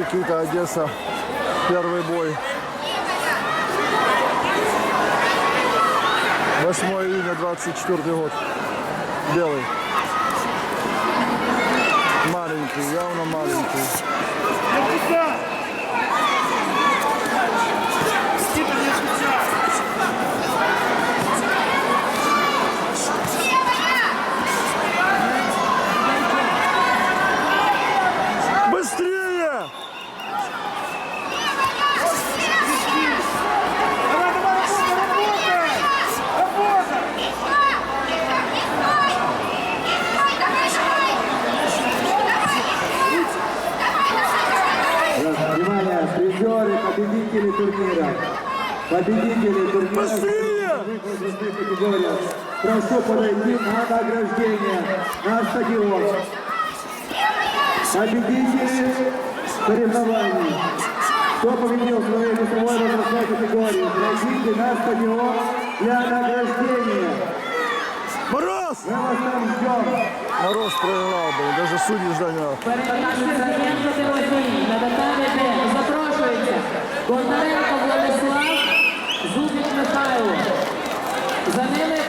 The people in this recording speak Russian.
Никита, Одесса. Первый бой. 8 июня 24 год. Белый. Маленький, явно маленький. Победители турнира. Победители турнира Быстрее! Прошу подойти на награждение на стадион. Победители соревнований. Кто победил в своей весовой возрастной категории, пройдите на стадион для награждения. Мороз! Мы вас там ждем. Мороз проиграл, блин, даже судьи ждать Mihajlo. Za